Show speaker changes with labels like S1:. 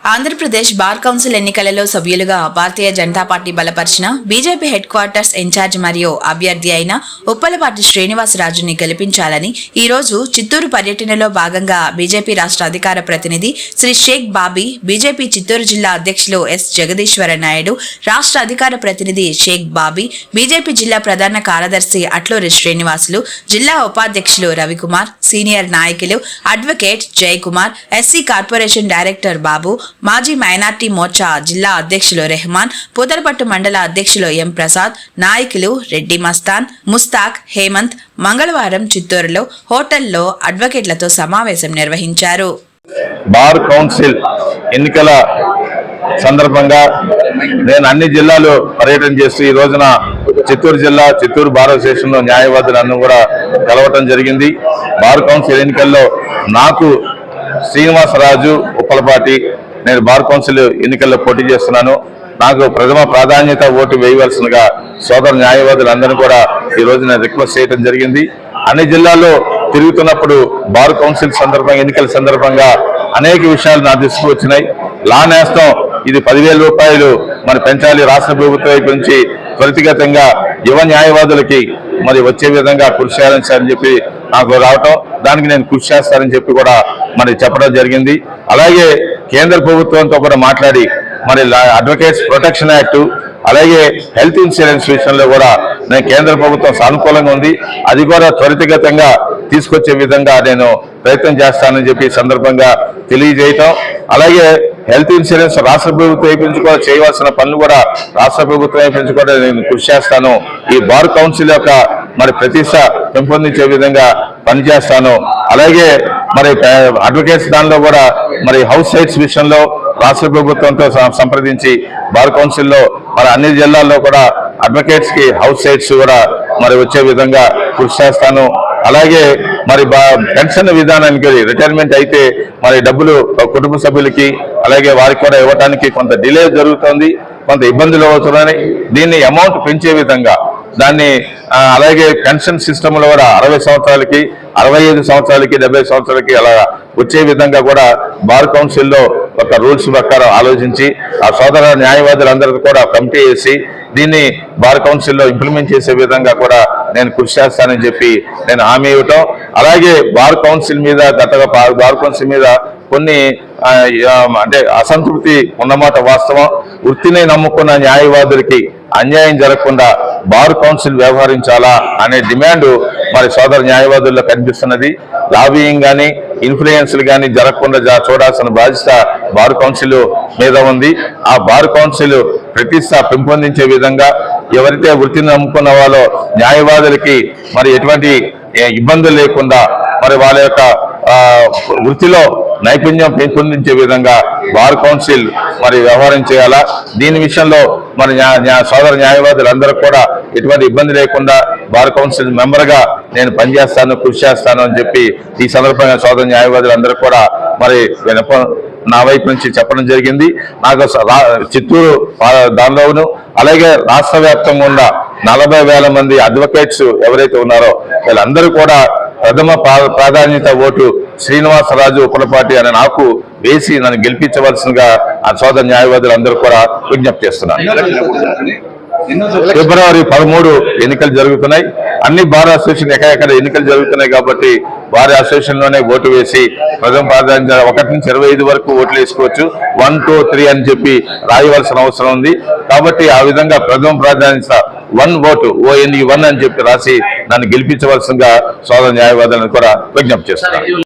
S1: Andhra Pradesh bar council ఎన్నికలలో సభ్యులుగా Bharatiya Janata party బలపరిచిన బీజేపీ హెడ్ క్వార్టర్స్ ఇన్ఛార్జ్ మరియు అభ్యర్థి అయిన ఉప్పలపాటి శ్రీనివాసరాజుని గెలిపించాలని ఈ రోజు చిత్తూరు పర్యటనలో భాగంగా బీజేపీ రాష్ట్ర అధికార ప్రతినిధి శ్రీ షేక్ బాబీ బీజేపీ చిత్తూరు జిల్లా అధ్యక్షులు ఎస్ జగదీశ్వర నాయుడు రాష్ట్ర అధికార ప్రతినిధి షేక్ బాబీ బీజేపీ జిల్లా ప్రధాన కార్యదర్శి అట్లూరి శ్రీనివాసులు జిల్లా ఉపాధ్యక్షులు రవికుమార్ సీనియర్ నాయకులు advocate Jayakumar SC corporation director Babu మాజీ మైనార్టీ మోర్చా జిల్లా అధ్యక్షులు రెహమాన్ పూతలపట్టు మండల అధ్యక్షులు ఎం ప్రసాద్ నాయకులు రెడ్డి మస్తాన్ ముస్తాక్ హేమంత్ మంగళవారం చిత్తూరులో హోటల్లో అడ్వకేట్లతో సమావేశం నిర్వహించారు.
S2: బార్ కౌన్సిల్ ఎన్నికల సందర్భంగా నేను అన్ని జిల్లాలు పర్యటన చేస్తూ ఈ రోజున చిత్తూరు జిల్లా చిత్తూరు బార్ అసోసియేషన్లో న్యాయవాదులను కూడా కలవటం జరిగింది. బార్ కౌన్సిల్ ఎన్నికల్లో నాకు శ్రీనివాసరాజు ఉప్పలపాటి నేను బార్ కౌన్సిల్ ఎన్నికల్లో పోటీ చేస్తున్నాను. నాకు ప్రథమ ప్రాధాన్యత ఓటు వేయవలసినగా సోదర న్యాయవాదులందరినీ కూడా ఈ రోజు నేను రిక్వెస్ట్ చేయడం జరిగింది. అన్ని జిల్లాల్లో తిరుగుతున్నప్పుడు బార్ కౌన్సిల్ సందర్భంగా ఎన్నికల సందర్భంగా అనేక విషయాలు నా దృష్టికి వచ్చినాయి. లా నేస్తం ఇది పదివేల రూపాయలు మరి పెంచాలి రాష్ట్ర ప్రభుత్వం వైపు నుంచి త్వరితగతంగా యువ న్యాయవాదులకి మరి వచ్చే విధంగా కృషి చేయాలని సార్ అని చెప్పి నాకు రావటం. దానికి నేను కృషి చేస్తానని చెప్పి కూడా మరి చెప్పడం జరిగింది. అలాగే కేంద్ర ప్రభుత్వంతో కూడా మాట్లాడి మరి అడ్వకేట్స్ ప్రొటెక్షన్ యాక్ట్ అలాగే హెల్త్ ఇన్సూరెన్స్ విషయంలో కూడా నేను కేంద్ర ప్రభుత్వం సానుకూలంగా ఉంది. అది కూడా త్వరితగతంగా తీసుకొచ్చే విధంగా నేను ప్రయత్నం చేస్తానని చెప్పి సందర్భంగా తెలియజేయటం. అలాగే హెల్త్ ఇన్సూరెన్స్ రాష్ట్ర ప్రభుత్వం వైపు నుంచి కూడా చేయవలసిన పనులు కూడా రాష్ట్ర ప్రభుత్వం వైపు నుంచి కూడా నేను కృషి చేస్తాను. ఈ బార్ కౌన్సిల్ యొక్క మరి ప్రతిష్ట పెంపొందించే విధంగా పనిచేస్తాను. అలాగే మరి అడ్వకేట్స్ దానిలో కూడా మరి హౌస్ సైట్స్ విషయంలో రాష్ట్ర ప్రభుత్వంతో సంప్రదించి బార్ కౌన్సిల్లో మరి అన్ని జిల్లాల్లో కూడా అడ్వకేట్స్కి హౌస్ సైట్స్ కూడా మరి వచ్చే విధంగా కృషి చేస్తాను. అలాగే మరి బా- పెన్షన్ విధానానికి రిటైర్మెంట్ అయితే మరి డబ్బులు కుటుంబ సభ్యులకి అలాగే వారికి కూడా ఇవ్వడానికి కొంత డిలే జరుగుతోంది కొంత ఇబ్బందులు అవుతున్నాయి. దీన్ని అమౌంట్ పెంచే విధంగా దాన్ని అలాగే పెన్షన్ సిస్టమ్లో కూడా అరవై సంవత్సరాలకి అరవై ఐదు సంవత్సరాలకి డెబ్బై సంవత్సరాలకి అలా వచ్చే విధంగా కూడా బార్ కౌన్సిల్లో ఒక రూల్స్ ప్రకారం ఆలోచించి ఆ సోదర న్యాయవాదులందరికీ కూడా కమిటీ వేసి దీన్ని బార్ కౌన్సిల్లో ఇంప్లిమెంట్ చేసే విధంగా కూడా నేను కృషి చేస్తానని చెప్పి నేను హామీ ఇవ్వటం. అలాగే బార్ కౌన్సిల్ మీద గతగా బార్ కౌన్సిల్ మీద కొన్ని అంటే అసంతృప్తి ఉన్నమాట వాస్తవం. వృత్తిని నమ్ముకున్న న్యాయవాదులకి అన్యాయం జరగకుండా బార్ కౌన్సిల్ వ్యవహరించాలా అనే డిమాండ్ మరి సోదర న్యాయవాదుల్లో కనిపిస్తున్నది. లాబియింగ్ కానీ ఇన్ఫ్లుయెన్స్లు కానీ జరగకుండా జా- చూడాల్సిన బాధ్యత బార్ కౌన్సిల్ మీద ఉంది. ఆ బార్ కౌన్సిల్ ప్రతిష్ట పెంపొందించే విధంగా ఎవరైతే వృత్తిని నమ్ముకున్న వాళ్ళో న్యాయవాదులకి మరి ఎటువంటి ఇబ్బందులు లేకుండా మరి వాళ్ళ యొక్క వృత్తిలో నైపుణ్యం పెంపొందించే విధంగా బార్ కౌన్సిల్ మరి వ్యవహారం చేయాలా? దీని విషయంలో మరి న్యా- న్యా- సోదర న్యాయవాదులందరూ కూడా ఎటువంటి ఇబ్బంది లేకుండా బార్ కౌన్సిల్ మెంబర్గా నేను పనిచేస్తాను కృషి చేస్తాను అని చెప్పి ఈ సందర్భంగా సోదర న్యాయవాదులందరూ కూడా మరి నా వైపు నుంచి చెప్పడం జరిగింది. నాకు స- రా- చిత్తూరు దానిలోను అలాగే రాష్ట్ర వ్యాప్తంగా ఉన్న నలభై వేల మంది అడ్వకేట్స్ ఎవరైతే ఉన్నారో వీళ్ళందరూ కూడా ప్రథమ ప్రా- ప్రాధాన్యత ఓటు శ్రీనివాసరాజు ఉప్పలపాటి అనే నాకు వేసి నన్ను గెలిపించవలసిందిగా ఆ సోదర న్యాయవాదులు అందరూ కూడా విజ్ఞప్తి చేస్తున్నాను ఫిబ్రవరి పదమూడు ఎన్నికలు జరుగుతున్నాయి. అన్ని బార్ అసోసియేషన్ ఎక్కడెక్కడ ఎన్నికలు జరుగుతున్నాయి కాబట్టి బార్ అసోసియేషన్లోనే ఓటు వేసి ప్రథమ ప్రాధాన్యత ఒకటి నుంచి ఇరవై ఐదు వరకు ఓట్లు వేసుకోవచ్చు. వన్ టూ త్రీ అని చెప్పి రాయవలసిన అవసరం ఉంది. కాబట్టి ఆ విధంగా ప్రథమ ప్రాధాన్యత వన్ ఓటు ఓఎన్ఈ వన్ అని చెప్పి రాసి నన్ను గెలిపించవలసిందిగా సోదర న్యాయవాదులను కూడా విజ్ఞప్తి చేస్తున్నాను.